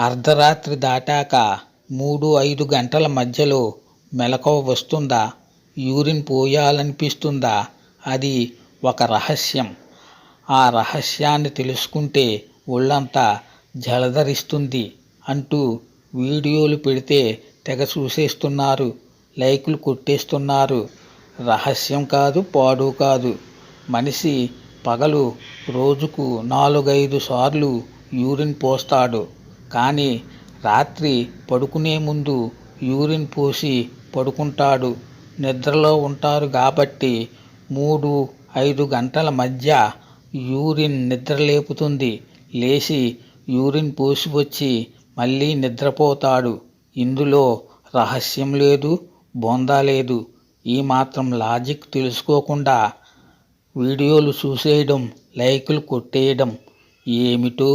అర్ధరాత్రి దాటాక మూడు ఐదు గంటల మధ్యలో మెలకువ వస్తుందా? యూరిన్ పోయాలనిపిస్తుందా? అది ఒక రహస్యం. ఆ రహస్యాన్ని తెలుసుకుంటే ఒళ్ళంతా జలధరిస్తుంది అంటూ వీడియోలు పెడితే తెగ చూసేస్తున్నారు లైకులు కొట్టేస్తున్నారు. రహస్యం కాదు పాడు కాదు. మనిషి పగలు రోజుకు నాలుగైదు సార్లు యూరిన్ పోస్తాడు. కానీ రాత్రి పడుకునే ముందు యూరిన్ పోసి పడుకుంటాడు. నిద్రలో ఉంటారు కాబట్టి మూడు ఐదు గంటల మధ్య యూరిన్ నిద్ర లేపుతుంది లేచి యూరిన్ పోసి వచ్చి మళ్ళీ నిద్రపోతాడు. ఇందులో రహస్యం లేదు బోందా లేదు. ఈ మాత్రం లాజిక్ తెలుసుకోకుండా వీడియోలు చూసేయడం లైకులు కొట్టేయడం ఏమిటో